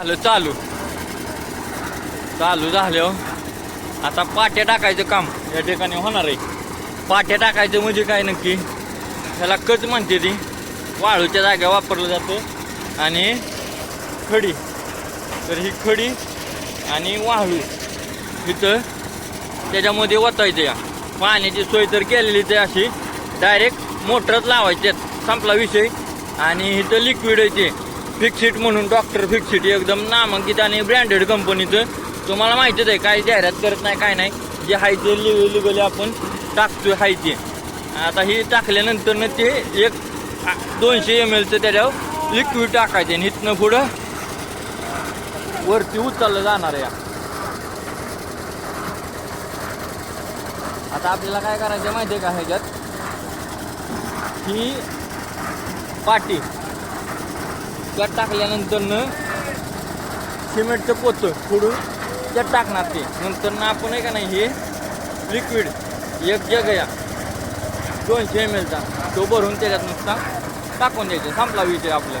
झालं चालू. चालू झालं. आता पाट्या टाकायचं काम या ठिकाणी होणार आहे. पाट्या टाकायचं म्हणजे काय नक्की? त्याला कच म्हणते ती. वाळूच्या जाग्या वापरलं जातं. आणि खडी. तर ही खडी आणि वाळू इथं त्याच्यामध्ये ओतायचं या. पाण्याची सोय तर केलेली ते अशी. डायरेक्ट मोटरच लावायचे संपला विषय. आणि इथं लिक्विड आहे ते. फिक्सिट म्हणून डॉक्टर फिक्सिट एकदम नामांकित आणि ब्रँडेड कंपनीचं तुम्हाला माहितीच आहे काय जाहिरात करत नाही काय नाही. जे हाय ते लिगली आपण टाकतोय हाय ते. आता ही टाकल्यानंतरनं ते एक दोनशे एम एलचं त्याच्यावर लिक्विड टाकायचे आणि इथनं पुढं वरती उचललं जाणार आहे. आता आपल्याला काय करायचं माहिती आहे का ह्याच्यात? ही पाटी. त्यात टाकल्यानंतर सिमेंटचं पोतं फोडून त्यात टाकणार ते. नंतर ना आपण आहे का नाही हे लिक्विड एक जग या दोनशे एम एलचा तो भरून त्याच्यात नुसता टाकून द्यायचा. संपला विषय आपल्या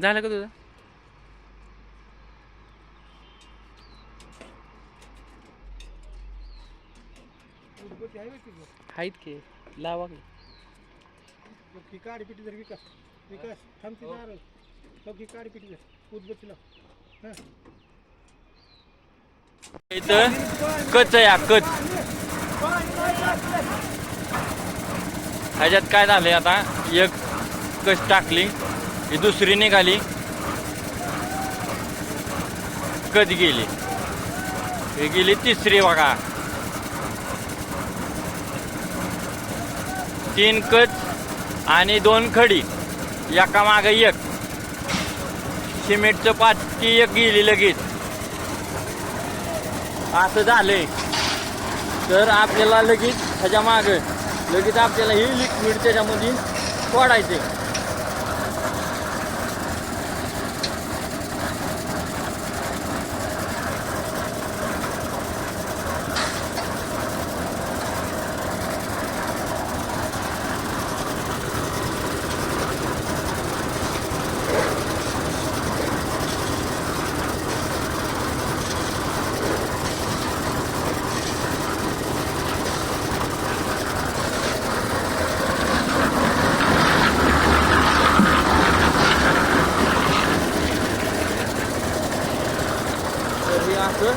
झालं का तुझं? आहेत की? लावा की. ही काडी पिटी जर विकास विकास थांबती नारळ बघ ही काडी पिटी जर. उदबत्तीला इथं कच या कच. ह्याच्यात काय झालंय आता? एक कच टाकली. ही दुसरी निघाली. कधी गेली? ही गेली तिसरी बघा. तीन कच आणि दोन खडी. एका मागे एक. सिमेंटचं पाचकी एक गेली लगेच. असं झालंय. तर आपल्याला लगेच ह्याच्या माग लगेच आपल्याला हे लिक्विड त्याच्यामध्ये सोडायचे तर हे असं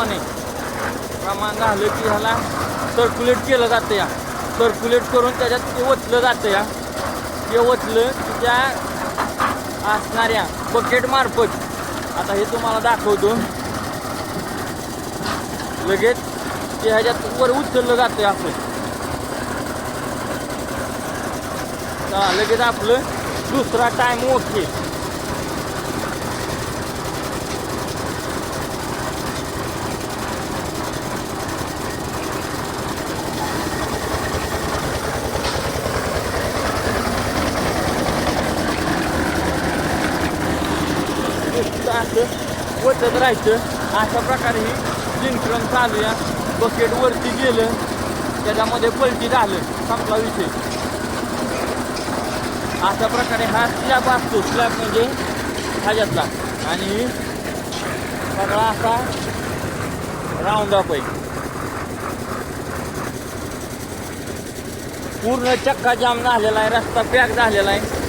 प्रमाण. आहे प्रमाण झालं की ह्याला सर्क्युलेट केलं जातं या. सर्क्युलेट करून त्याच्यात ते ओतलं जातं या. ते ओतलं की त्या असणाऱ्या बकेट मार्फत. आता हे तुम्हाला दाखवतो. लगेच ते ह्याच्यात वर उचललं जातं असं लगेच आपलं दुसरा टाइम ओके नुसतं असं वटत राहायचं. अशा प्रकारे ही जिंकरण चालू या बकेट वरती गेलं. त्याच्यामध्ये पलटी झालं. संपला विषय. अशा प्रकारे हा स्लॅब असतो. स्लॅब म्हणजे ह्याच्यातला. आणि सगळा असा राऊंड अप आहे. पूर्ण चक्का जाम झालेला आहे. रस्ता पॅक झालेला आहे.